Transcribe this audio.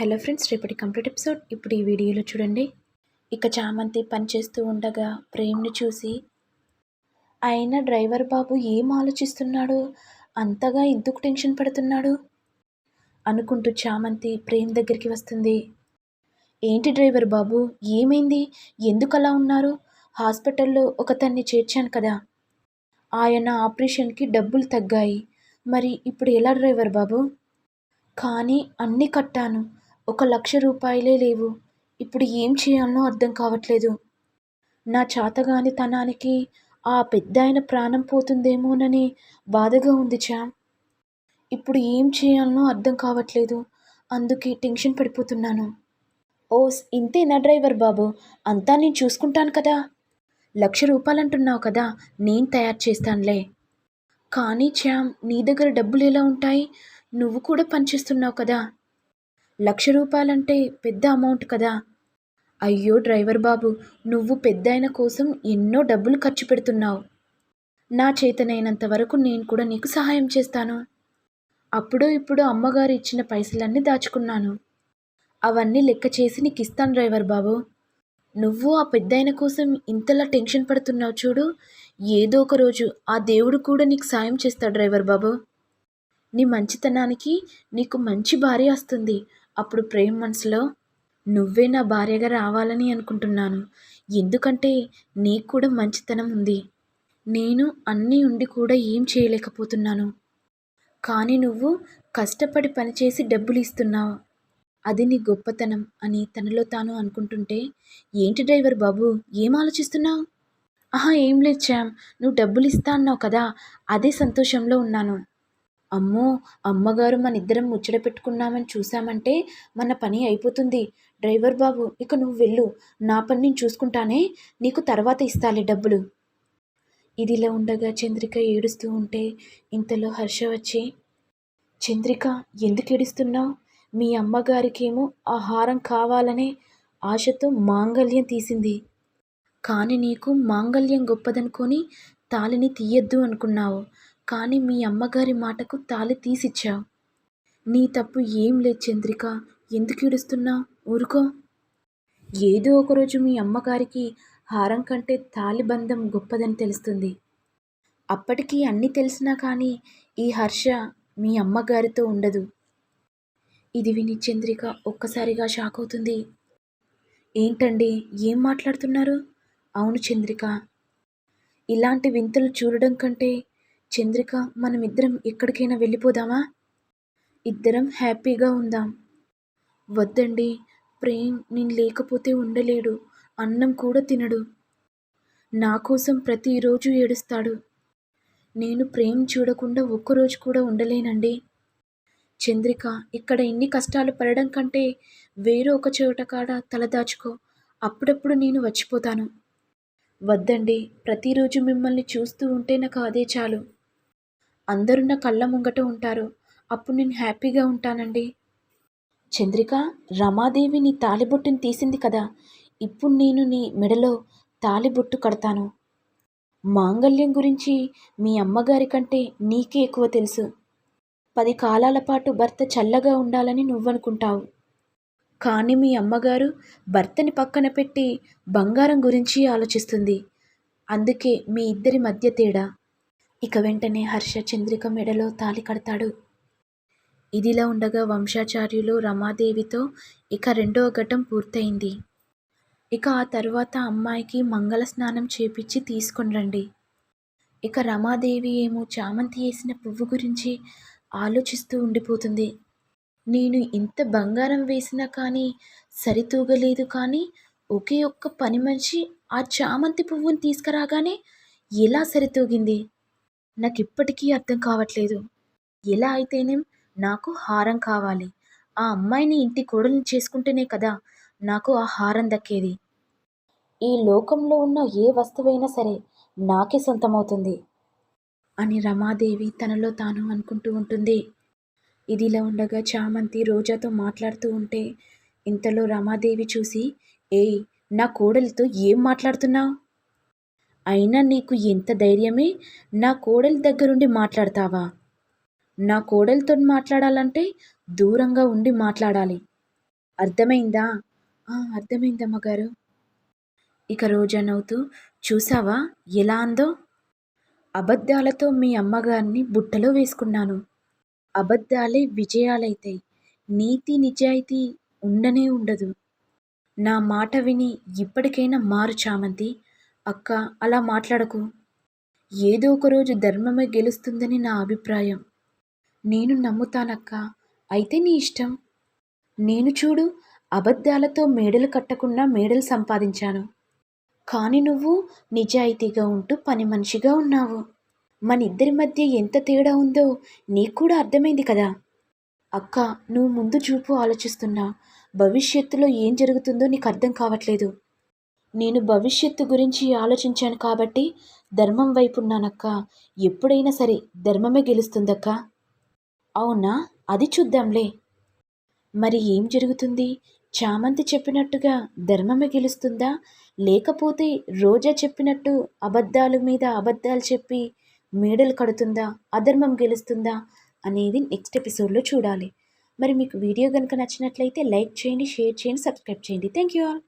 Hello friends రేపటి complete episode. ఇప్పుడు ఈ వీడియోలో చూడండి. ఇక చామంతి పనిచేస్తూ ఉండగా ప్రేమ్ని చూసి ఆయన డ్రైవర్ బాబు ఏం ఆలోచిస్తున్నాడు? అంతగా ఎందుకు టెన్షన్ పడుతున్నాడు? అనుకుంటూ చామంతి ప్రేమ్ దగ్గరికి వస్తుంది. ఏంటి డ్రైవర్ బాబు ఏమైంది? ఎందుకు అలా ఉన్నారు? హాస్పిటల్లో ఒకతన్ని చేర్చాను కదా. ఆయన ఆపరేషన్కి డబ్బులు తగ్గాయి. మరి ఇప్పుడు ఎలా డ్రైవర్ బాబు? కానీ అన్నీ కట్టాను. ఒక లక్ష రూపాయలే లేవు. ఇప్పుడు ఏం చేయాలనో అర్థం కావట్లేదు. నా చాతగాని తనానికి ఆ పెద్ద ఆయన ప్రాణం పోతుందేమోనని బాధగా ఉంది చామ్ ఇప్పుడు ఏం చేయాలనో అర్థం కావట్లేదు. అందుకే టెన్షన్ పడిపోతున్నాను. ఓస్ ఇంతేనా డ్రైవర్ బాబు? అంతా నేను చూసుకుంటాను కదా. లక్ష రూపాయలు అంటున్నావు కదా నేను తయారు చేస్తానులే. కానీ చామ్ నీ దగ్గర డబ్బులు ఎలా ఉంటాయి? నువ్వు కూడా పనిచేస్తున్నావు కదా. లక్ష రూపాయలంటే పెద్ద అమౌంట్ కదా. అయ్యో డ్రైవర్ బాబు నువ్వు పెద్దాయన కోసం ఎన్నో డబ్బులు ఖర్చు పెడుతున్నావు. నా చేతనైనంత వరకు నేను కూడా నీకు సహాయం చేస్తాను. అప్పుడు ఇప్పుడు అమ్మగారు ఇచ్చిన పైసలన్నీ దాచుకున్నాను. అవన్నీ లెక్క చేసి నీకు ఇస్తాను డ్రైవర్ బాబు. నువ్వు ఆ పెద్దాయన కోసం ఇంతలా టెన్షన్ పడుతున్నావు చూడు. ఏదో ఒక రోజు ఆ దేవుడు కూడా నీకు సాయం చేస్తాడు డ్రైవర్ బాబు. నీ మంచితనానికి నీకు మంచి భార్య వస్తుంది. అప్పుడు ప్రేమ్ మనసులో నువ్వే నా భార్యగా రావాలని అనుకుంటున్నాను. ఎందుకంటే నీకు కూడా మంచితనం ఉంది. నేను అన్నీ ఉండి కూడా ఏం చేయలేకపోతున్నాను. కానీ నువ్వు కష్టపడి పనిచేసి డబ్బులు ఇస్తున్నావు అది నీ గొప్పతనం అని తనలో తాను అనుకుంటుంటే ఏంటి డ్రైవర్ బాబు ఏం ఆలోచిస్తున్నావు? ఆహా ఏం లేదు చామ్ నువ్వు డబ్బులు ఇస్తా అన్నావు కదా అదే సంతోషంలో ఉన్నాను. అమ్మో అమ్మగారు మన ఇద్దరం ముచ్చట పెట్టుకున్నామని చూసామంటే మన పని అయిపోతుంది. డ్రైవర్ బాబు ఇక నువ్వు వెళ్ళు. నా పని నేను చూసుకుంటానే. నీకు తర్వాత ఇస్తాలే డబ్బులు. ఇదిలా ఉండగా చంద్రిక ఏడుస్తూ ఉంటే ఇంతలో హర్ష వచ్చి చంద్రిక ఎందుకు ఏడుస్తున్నావు? మీ అమ్మగారికేమో ఆ హారం కావాలనే ఆశతో మాంగల్యం తీసింది. కానీ నీకు మాంగల్యం గొప్పదనుకొని తాలిని తీయద్దు అనుకున్నావు. కానీ మీ అమ్మగారి మాటకు తాళి తీసిచ్చావు నీ తప్పు ఏం లేదు చంద్రిక ఎందుకు ఏడుస్తున్నావు ఊరుకో. ఏదో ఒకరోజు మీ అమ్మగారికి హారం కంటే తాలిబంధం గొప్పదని తెలుస్తుంది. అప్పటికి అన్నీ తెలిసినా కానీ ఈ హర్ష మీ అమ్మగారితో ఉండదు. ఇది విని చంద్రిక ఒక్కసారిగా షాక్ అవుతుంది. ఏంటండి? ఏం మాట్లాడుతున్నారు? అవును చంద్రిక. ఇలాంటి వింతలు చూడడం కంటే చంద్రిక మనమిద్దరం ఎక్కడికైనా వెళ్ళిపోదామా? ఇద్దరం హ్యాపీగా ఉందాం. వద్దండి ప్రేమ్ నేను లేకపోతే ఉండలేడు అన్నం కూడా తినడు. నా కోసం ప్రతిరోజు ఏడుస్తాడు. నేను ప్రేమ్ చూడకుండా ఒక్కరోజు కూడా ఉండలేనండి. చంద్రిక ఇక్కడ ఎన్ని కష్టాలు పడడం కంటే వేరే ఒక చోట కాడ తలదాచుకో అప్పుడప్పుడు నేను వచ్చిపోతాను. వద్దండి ప్రతిరోజు మిమ్మల్ని చూస్తూ ఉంటే నాకు అదే చాలు. అందరూ నా కళ్ళ ముంగట ఉంటారు. అప్పుడు నేను హ్యాపీగా ఉంటానండి. చంద్రిక రమాదేవి నీ తాలిబొట్టుని తీసింది కదా. ఇప్పుడు నేను నీ మెడలో తాలిబొట్టు కడతాను. మాంగల్యం గురించి మీ అమ్మగారి కంటే నీకే ఎక్కువ తెలుసు. పది కాలాల పాటు భర్త చల్లగా ఉండాలని నువ్వనుకుంటావు. కానీ మీ అమ్మగారు భర్తని పక్కన పెట్టి బంగారం గురించి ఆలోచిస్తుంది. అందుకే మీ ఇద్దరి మధ్య తేడా. ఇక వెంటనే హర్ష చంద్రిక మెడలో తాలి కడతాడు. ఇదిలా ఉండగా వంశాచార్యులు రమాదేవితో ఇక రెండవ ఘట్టం పూర్తయింది. ఇక ఆ తర్వాత అమ్మాయికి మంగళ స్నానం చేపించి తీసుకుని రండి. ఇక రమాదేవి ఏమో చామంతి వేసిన పువ్వు గురించి ఆలోచిస్తూ ఉండిపోతుంది. నేను ఇంత బంగారం వేసినా కానీ సరితూగలేదు కానీ ఒకే ఒక్క పని మనిషి ఆ చామంతి పువ్వును తీసుకురాగానే ఎలా సరితూగింది? నాకు ఇప్పటికీ అర్థం కావట్లేదు. ఎలా అయితేనేం నాకు హారం కావాలి. ఆ అమ్మాయిని ఇంటి కోడల్ని చేసుకుంటేనే కదా నాకు ఆ హారం దక్కేది. ఈ లోకంలో ఉన్న ఏ వస్తువైనా సరే నాకే సొంతమవుతుంది. అని రమాదేవి తనలో తాను అనుకుంటూ ఉంటుంది. ఇదిలా ఉండగా చామంతి రోజాతో మాట్లాడుతూ ఉంటే ఇంతలో రమాదేవి చూసి ఏయ్ నా కోడలితో ఏం మాట్లాడుతున్నావు? అయినా నీకు ఎంత ధైర్యమే? నా కోడలి దగ్గరుండి మాట్లాడతావా? నా కోడలితో మాట్లాడాలంటే దూరంగా ఉండి మాట్లాడాలి. అర్థమైందా? అర్థమైందమ్మ గారు ఇక రోజా నవ్వుతూ చూసావా ఎలా అందో? అబద్ధాలతో మీ అమ్మగారిని బుట్టలో వేసుకున్నాను. అబద్ధాలే విజయాలైతాయి. నీతి నిజాయితీ ఉండనే ఉండదు. నా మాట విని ఇప్పటికైనా మారు చామంతి అక్క అలా మాట్లాడకు. ఏదో ఒక రోజు ధర్మమే గెలుస్తుందని నా అభిప్రాయం. నేను నమ్ముతానక్క. అయితే నీ ఇష్టం? నేను చూడు అబద్ధాలతో మేడలు కట్టకుండా మేడలు సంపాదించాను. కానీ నువ్వు నిజాయితీగా ఉంటూ పని మనిషిగా ఉన్నావు. మన ఇద్దరి మధ్య ఎంత తేడా ఉందో నీకు కూడా అర్థమైంది కదా. అక్క నువ్వు ముందు చూపు ఆలోచిస్తున్నా. భవిష్యత్తులో ఏం జరుగుతుందో నీకు అర్థం కావట్లేదు. నేను భవిష్యత్తు గురించి ఆలోచించాను కాబట్టి ధర్మం వైపు ఉన్నానక్క ఎప్పుడైనా సరే ధర్మమే గెలుస్తుందక్క. అవునా? అది చూద్దాంలే. మరి ఏం జరుగుతుంది? చామంతి చెప్పినట్టుగా ధర్మమే గెలుస్తుందా? లేకపోతే రోజా చెప్పినట్టు అబద్ధాలు మీద అబద్ధాలు చెప్పి మేడలు కడుతుందా? అధర్మం గెలుస్తుందా? అనేది నెక్స్ట్ ఎపిసోడ్లో చూడాలి. మరి మీకు వీడియో కనుక నచ్చినట్లయితే లైక్ చేయండి షేర్ చేయండి సబ్స్క్రైబ్ చేయండి. Thank you all.